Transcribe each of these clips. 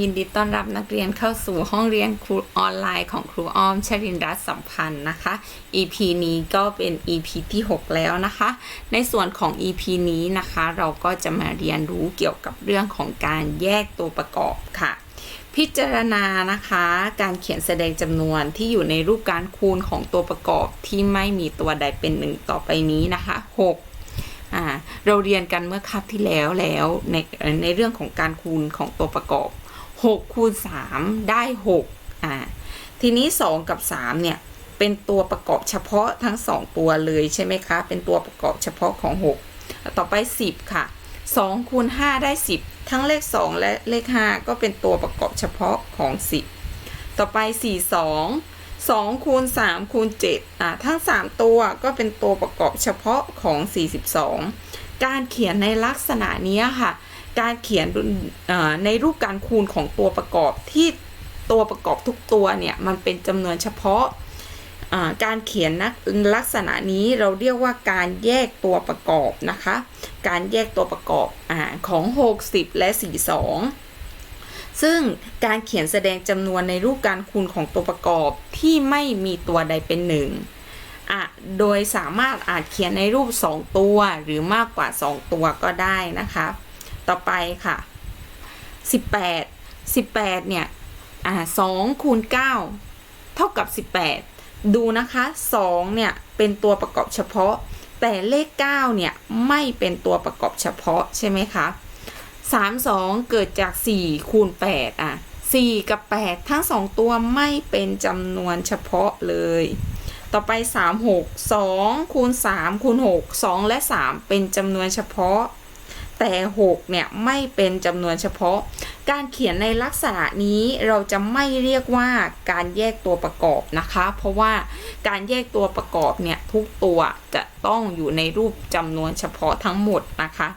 ยินดีต้อนรับนักเรียนเข้าสู่ห้องเรียนครูออนไลน์ของครูอ้อมชรินรัตน์สัมพันธ์นะคะ EP นี้ก็เป็น EP ที่ 6 แล้วนะคะ ในส่วนของ EP นี้นะคะ เราก็จะมาเรียนรู้เกี่ยวกับเรื่องของการแยกตัวประกอบค่ะ พิจารณานะคะการเขียนแสดงจำนวนที่อยู่ในรูปการคูณของตัวประกอบที่ไม่มีตัวใดเป็นหนึ่งต่อไปนี้นะคะ 6เราเรียนกันเมื่อคาบที่แล้วแล้วในในเรื่องของการคูณของตัวประกอบ 6คูณ3ได้6อ่าทีนี้ 2 กับ 3 เนี่ย เป็นตัวประกอบเฉพาะทั้ง 2 ตัวเลยใช่ไหมคะ เป็นตัวประกอบเฉพาะของ 6 ต่อไป 10 ค่ะ 2คูณ5ได้ 10 ทั้งเลข 2 และเลข 5 ก็เป็นตัวประกอบเฉพาะของ 10 ต่อไป 4 2 2คูณ3คูณ7อ่าทั้ง 3 ตัวก็เป็นตัวประกอบเฉพาะของ 42 การเขียนในลักษณะนี้ค่ะ การเขียนในรูปการคูณของตัวประกอบที่ตัวประกอบทุกตัวเนี่ยมันเป็นจำนวนเฉพาะการเขียนนักลักษณะนี้เราเรียกว่าการแยกตัวประกอบนะคะ การแยกตัวประกอบอของ 60 และ 42 ซึ่งการเขียนแสดงจำนวนในรูปการคูณของตัวประกอบที่ไม่มีตัวใดเป็นหนึ่งโดยสามารถอาจเขียนในรูป 2 ตัวหรือมากกว่า 2 ตัวก็ได้นะคะ ต่อไปค่ะ 18 18 เนี่ยอ่า2คูณ9เท่ากับ 18 ดูนะคะ2เนี่ยเป็นตัวประกอบเฉพาะ แต่เลข 9 เนี่ยไม่เป็นตัวประกอบเฉพาะใช่ไหมคะ3 2 เกิดจาก 4 คูณ 8 อะ 4 กับ 8 ทั้ง 2 ตัวไม่เป็นจำนวนเฉพาะเลย ต่อไป 3 6 2 คูณ 3 คูณ 6 2 และ 3 เป็นจำนวนเฉพาะ แต่ 6 เนี่ย ไม่เป็นจำนวนเฉพาะ การเขียนในลักษณะนี้เราจะไม่เรียกว่าการแยกตัวประกอบนะคะ เพราะว่าการแยกตัวประกอบเนี่ย ทุกตัวจะต้องอยู่ในรูปจำนวนเฉพาะทั้งหมดนะคะ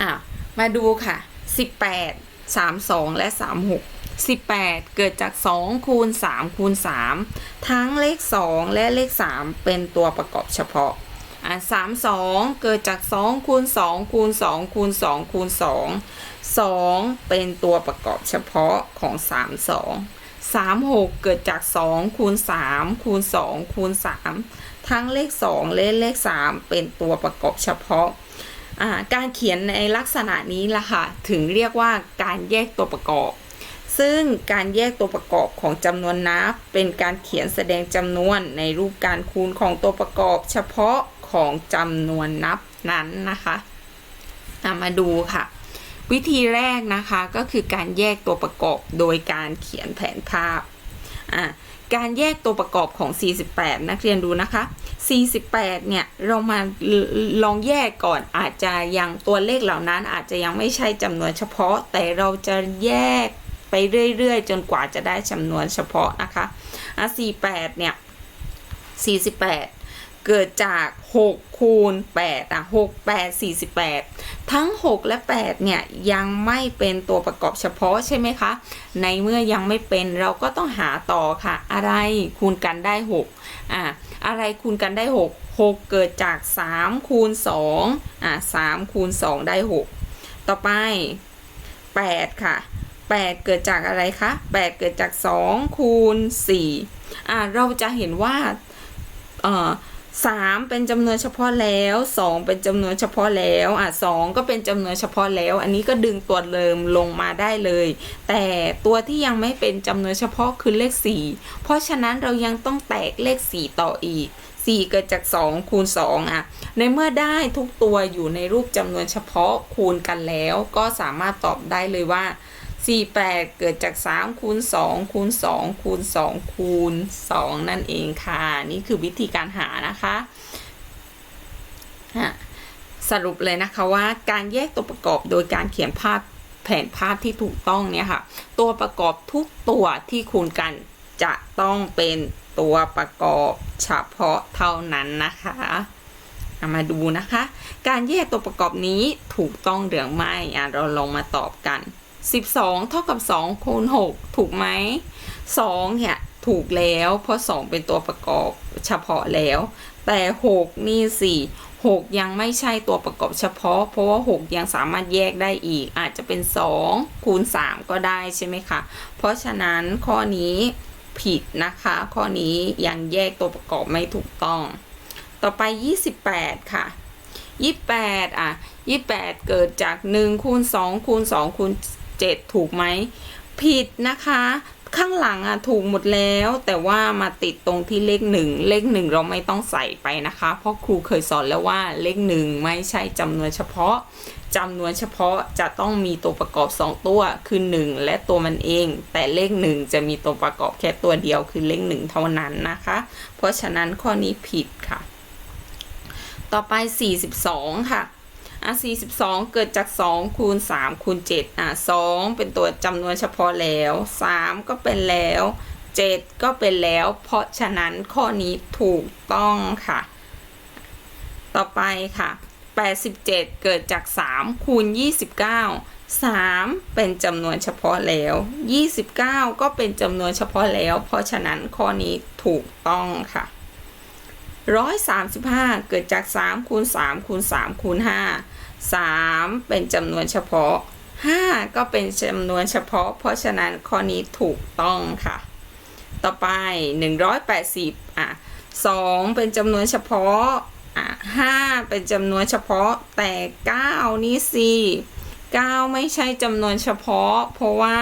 อะมาดูค่ะ 18 32 และ 36 18 เกิดจาก 2 คูณ 3 คูณ 3 ทั้งเลข 2 และเลข 3 เป็นตัวประกอบเฉพาะ อะ32เกิดจาก2คูณ2คูณ2คูณ2คูณ2 2เป็นตัวประกอบเฉพาะของ32 36เกิดจาก2คูณ3คูณ2คูณ3ทั้งเลข2และเลข3เป็นตัวประกอบเฉพาะอ่าการเขียนในลักษณะนี้ล่ะค่ะ ถึงเรียกว่าการแยกตัวประกอบ ซึ่งการแยกตัวประกอบของจำนวนนับ เป็นการเขียนแสดงจำนวนในรูปการคูณของตัวประกอบ เฉพาะ ของจำนวนนับนั้นนะคะอะมาดูค่ะ วิธีแรกนะคะก็คือการแยกตัวประกอบโดยการเขียนแผนภาพอะการแยกตัวประกอบของ 48 นักเรียนดูนะคะ 48 เนี่ย เรามาลองแยกก่อน อาจจะยังตัวเลขเหล่านั้นอาจจะยังไม่ใช่จำนวนเฉพาะ แต่เราจะแยกไปเรื่อยๆ จนกว่าจะได้จำนวนเฉพาะนะคะอะ48 เนี่ย 48 เกิดจาก 6 คูณ 8 อะ 6 8 48 ทั้ง 6 และ 8 เนี่ย ยังไม่เป็นตัวประกอบเฉพาะใช่ไหมคะ ในเมื่อยังไม่เป็นเราก็ต้องหาต่อค่ะ อะไรคูณกันได้ 6 อะ อะไรคูณกันได้ 6 6 เกิดจาก 3 คูณ 2 อะ 3 คูณ 2 ได้ 6 ต่อไป 8 ค่ะ 8 เกิดจากอะไรคะ 8 เกิดจาก 2 คูณ 4 อะ เราจะเห็นว่า เอ่อ สามเป็นจำนวนเฉพาะแล้วสองเป็นจำนวนเฉพาะแล้วอะสองก็เป็นจำนวนเฉพาะแล้ว อันนี้ก็ดึงตัวเดิมลงมาได้เลย แต่ตัวที่ยังไม่เป็นจำนวนเฉพาะคือเลขสี่เพราะฉะนั้นเรายังต้องแตกเลขสี่ต่ออีกสี่เกิดจากสองคูณสองอะในเมื่อได้ทุกตัวอยู่ในรูปจำนวนเฉพาะคูณกันแล้ว ก็สามารถตอบได้เลยว่า 48 เกิดจาก 3 คูณ 2 คูณ 2 คูณ 2 คูณ 2 นั่นเองค่ะ นี่คือวิธีการหานะคะอะสรุปเลยนะคะว่าการแยกตัวประกอบโดยการเขียนภาพแผนภาพที่ถูกต้องเนี่ยค่ะ ตัวประกอบทุกตัวที่คูณกันจะต้องเป็นตัวประกอบเฉพาะเท่านั้นนะคะามาดูนะคะ การแยกตัวประกอบนี้ถูกต้องหรือไม่เราลองมาตอบกัน 12 เท่ากับ2คูณ6ถูกไหม2เนี่ยถูกแล้วเพราะ 2 เป็นตัวประกอบเฉพาะแล้ว แต่ 6 นี่6ยังไม่ใช่ตัวประกอบเฉพาะ เพราะว่า 6 ยังสามารถแยกได้อีก อาจจะเป็น 2 คูณ 3 ก็ได้ใช่ไหมคะ เพราะฉะนั้นข้อนี้ผิดนะคะ ข้อนี้ยังแยกตัวประกอบไม่ถูกต้อง ต่อไป 28 ค่ะ 28 อะ 28 เกิดจาก 1 คูณ 2 คูณ 2 คูณ 7 ถูกไหม ผิดนะคะ ข้างหลังอะถูกหมดแล้ว แต่ว่ามาติดตรงที่เลขหนึ่งเลขหนึ่งเราไม่ต้องใส่ไปนะคะ เพราะครูเคยสอนแล้วว่าเลขหนึ่งไม่ใช่จำนวนเฉพาะจำนวนเฉพาะจะต้องมีตัวประกอบ 2 ตัวคือ 1 และตัวมันเอง แต่เลข 1 จะมีตัวประกอบแค่ตัวเดียวคือเลข 1 เท่านั้นนะคะ เพราะฉะนั้นข้อนี้ผิดค่ะ ต่อไป 42 ค่ะ อะ42 เกิดจาก 2 คูณ 3 คูณ 7 อะ 2 เป็นตัวจำนวนเฉพาะแล้ว 3 ก็เป็นแล้ว 7 ก็เป็นแล้ว เพราะฉะนั้นข้อนี้ถูกต้องค่ะ ต่อไปค่ะ 87 เกิดจาก 3 คูณ 29 3 เป็นจำนวนเฉพาะแล้ว 29 ก็เป็นจำนวนเฉพาะแล้ว เพราะฉะนั้นข้อนี้ถูกต้องค่ะ 135 เกิดจาก 3 คูณ 3 คูณ 3 คูณ 5 3 เป็นจำนวนเฉพาะ 5 ก็เป็นจำนวนเฉพาะ เพราะฉะนั้นข้อนี้ถูกต้องค่ะ ต่อไป 180อะ2เป็นจำนวนเฉพาะอะ5เป็นจำนวนเฉพาะแต่ 9 นี่สิ9ไม่ใช่จำนวนเฉพาะ เพราะว่า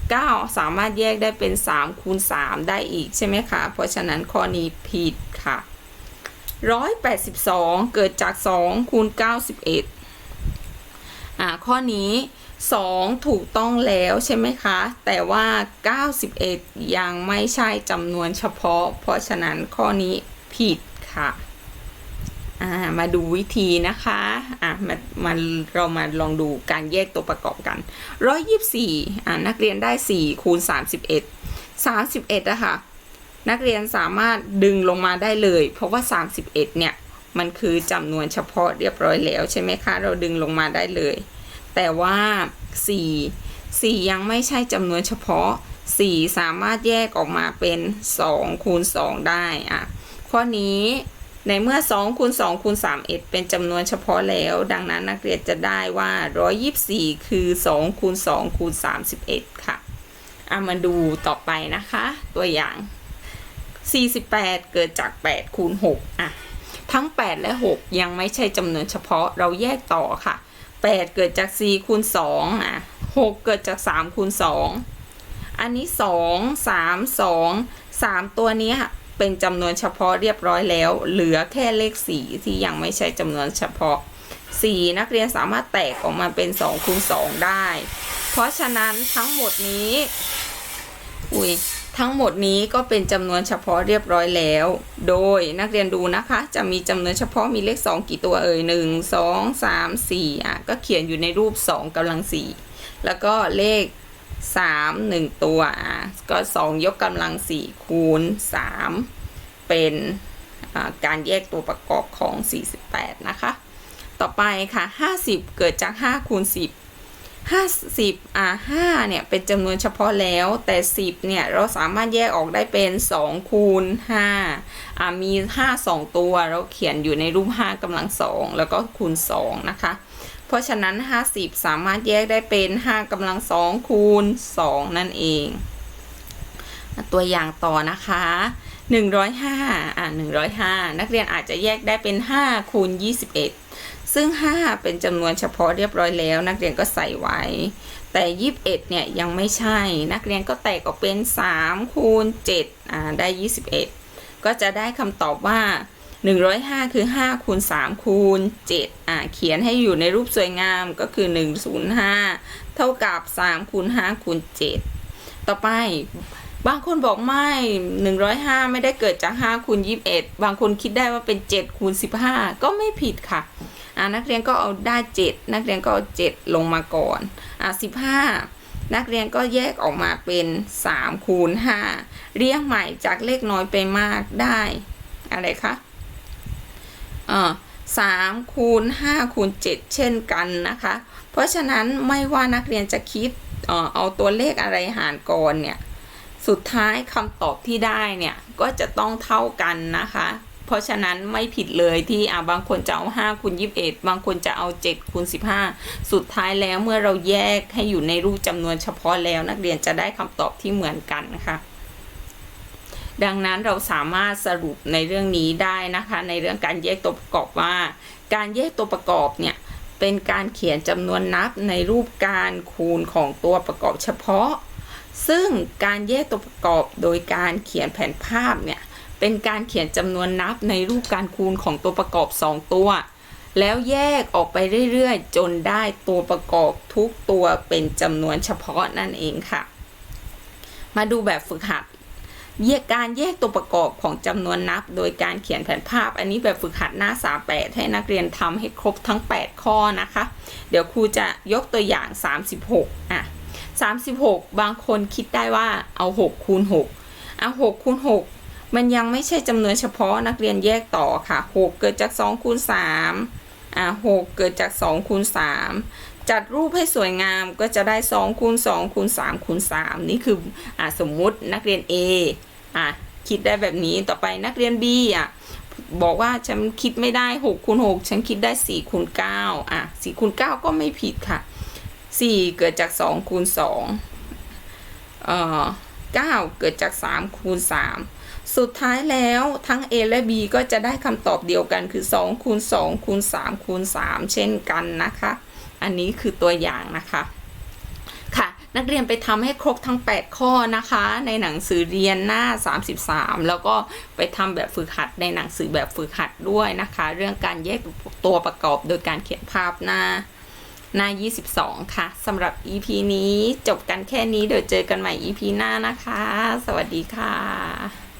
9 สามารถแยกได้เป็น 3 คูณ 3 ได้อีกใช่ไหมคะ เพราะฉะนั้นข้อนี้ผิดค่ะ 182 เกิดจาก 2 คูณ 91 อ่า ข้อนี้ 2 ถูกต้องแล้วใช่ไหมคะ แต่ว่า 91 ยังไม่ใช่จำนวนเฉพาะ เพราะฉะนั้นข้อนี้ผิดค่ะ อ่า มาดูวิธีนะคะ อะมามาเรามาลองดูการแยกตัวประกอบกัน 124 อ่า นักเรียนได้ 4 คูณ 31 31อะคะ นักเรียนสามารถดึงลงมาได้เลย เพราะว่า 31 เนี่ย มันคือจำนวนเฉพาะเรียบร้อยแล้วใช่ไหมคะ เราดึงลงมาได้เลย แต่ว่า 4 4 ยังไม่ใช่จำนวนเฉพาะ 4 สามารถแยกออกมาเป็น 2 คูณ 2 ได้อะข้อนี้ในเมื่อ2คูณ2คูณ31เป็นจำนวนเฉพาะแล้ว ดังนั้นนักเรียนจะได้ว่า 124 คือ2คูณ2คูณ31 ค่ะอะมาดูต่อไปนะคะ ตัวอย่าง 48 เกิดจาก 8 คูณ 6 อะ ทั้ง 8 และ 6 ยังไม่ใช่จำนวนเฉพาะเราแยกต่อค่ะ 8 เกิดจาก 4 คูณ 2 อะ 6 เกิดจาก 3 คูณ 2 อันนี้ 2 3 2 3 ตัวนี้เป็นจำนวนเฉพาะเรียบร้อยแล้ว เหลือแค่เลข 4 ที่ยังไม่ใช่จำนวนเฉพาะ 4 นักเรียนสามารถแตกออกมาเป็น2คูณ2ได้ เพราะฉะนั้นทั้งหมดนี้ อุ้ย ทั้งหมดนี้ก็เป็นจำนวนเฉพาะเรียบร้อยแล้ว โดยนักเรียนดูนะคะ จะมีจำนวนเฉพาะมีเลข 2 กี่ตัวเอ่ย 1 2 3 4อะก็เขียนอยู่ในรูป 2กำลัง 4 แล้วก็เลข 3 1 ตัวอะก็ 2 ยกกำลัง 4 คูณ 3 เป็นการแยกตัวประกอบของ 48 นะคะ ต่อไปค่ะ 50 เกิดจาก 5 คูณ 10 50อะ5เนี่ยเป็นจำนวนเฉพาะแล้ว แต่ 10เนี่ยเราสามารถแยกออกได้เป็น 2 คูณ5อะมี 5 2 ตัวเราเขียนอยู่ในรูป 5กำลัง 2 แล้วก็คูณ 2 นะคะ เพราะฉะนั้น 50 สามารถแยกได้เป็น 5กำลัง 2 คูณ 2 นั่นเอง ตัวอย่างต่อนะคะ105อะ105 นักเรียนอาจจะแยกได้เป็น 5 คูณ 21 ซึ่ง 5 เป็นจำนวนเฉพาะเรียบร้อยแล้ว นักเรียนก็ใส่ไว้ แต่ 21 เนี่ยยังไม่ใช่ นักเรียนก็แตกออกเป็น 3 คูณ7อ่าได้ 21 ก็จะได้คำตอบว่า 105 คือ 5 คูณ 3 คูณ7อ่าเขียนให้อยู่ในรูปสวยงามก็คือ 105 เท่ากับ 3 คูณ 5 คูณ 7 ต่อไป บางคนบอกไม่ 105 ไม่ได้เกิดจาก 5 คูณ 21 บางคนคิดได้ว่าเป็น 7 คูณ 15 ก็ไม่ผิดค่ะอ่านักเรียนก็เอาได้ 7 นักเรียนก็เอา 7 ลงมาก่อนอ่า15 นักเรียนก็แยกออกมาเป็น 3 คูณ 5 เรียงใหม่จากเลขน้อยไปมากได้ อะไรคะอ่า3คูณ5คูณ7เช่นกันนะคะ เพราะฉะนั้นไม่ว่านักเรียนจะคิดเอาตัวเลขอะไรหารก่อนเนี่ย สุดท้ายคำตอบที่ได้เนี่ยก็จะต้องเท่ากันนะคะ เพราะฉะนั้นไม่ผิดเลยที่อ่าบางคนจะเอา5คูณ21 บางคนจะเอา7คูณ15 สุดท้ายแล้วเมื่อเราแยกให้อยู่ในรูปจำนวนเฉพาะแล้วนักเรียนจะได้คำตอบที่เหมือนกันนะคะดังนั้นเราสามารถสรุปในเรื่องนี้ได้นะคะ ในเรื่องการแยกตัวประกอบว่า การแยกตัวประกอบเนี่ยเป็นการเขียนจำนวนนับในรูปการคูณของตัวประกอบเฉพาะ ซึ่งการแยกตัวประกอบโดยการเขียนแผนภาพเนี่ยเป็นการเขียนจำนวนนับในรูปการคูณของตัวประกอบ 2 ตัว แล้วแยกออกไปเรื่อยๆ จนได้ตัวประกอบทุกตัวเป็นจำนวนเฉพาะนั่นเองค่ะ มาดูแบบฝึกหัดแยกการแยกตัวประกอบของจำนวนนับ โดยการเขียนแผนภาพ อันนี้แบบฝึกหัดหน้า 38 ให้นักเรียนทำให้ครบทั้ง 8 ข้อนะคะ เดี๋ยวครูจะยกตัวอย่าง 36 อะ 36 บางคนคิดได้ว่าเอา6คูณ6เอา6คูณ6มันยังไม่ใช่จำนวนเฉพาะนักเรียนแยกต่อค่ะ 6 เกิดจาก2คูณ3อะ6เกิดจาก2คูณ3จัดรูปให้สวยงามก็จะได้2คูณ2คูณ3คูณ3นี่คืออะสมมุตินักเรียน A อะคิดได้แบบนี้ต่อไปนักเรียน B อะบอกว่าฉันคิดไม่ได้6คูณ6ฉันคิดได้4คูณ9อะ4คูณ9ก็ไม่ผิดค่ะ 4เกิดจาก2คูณ2เอ่อ9เกิดจาก3คูณ3สุดท้ายแล้วทั้ง A และ B ก็จะได้คำตอบเดียวกันคือ2คูณ2คูณ3คูณ3เช่นกันนะคะ อันนี้คือตัวอย่างนะคะ ค่ะ นักเรียนไปทำให้ครบทั้ง 8 ข้อนะคะ ในหนังสือเรียนหน้า 33 แล้วก็ไปทำแบบฝึกหัดในหนังสือแบบฝึกหัดด้วยนะคะ เรื่องการแยกตัวประกอบโดยการเขียนภาพหน้า หน้า 22 ค่ะสำหรับ EP นี้จบกันแค่นี้เดี๋ยวเจอกันใหม่ EP หน้านะคะ สวัสดีค่ะ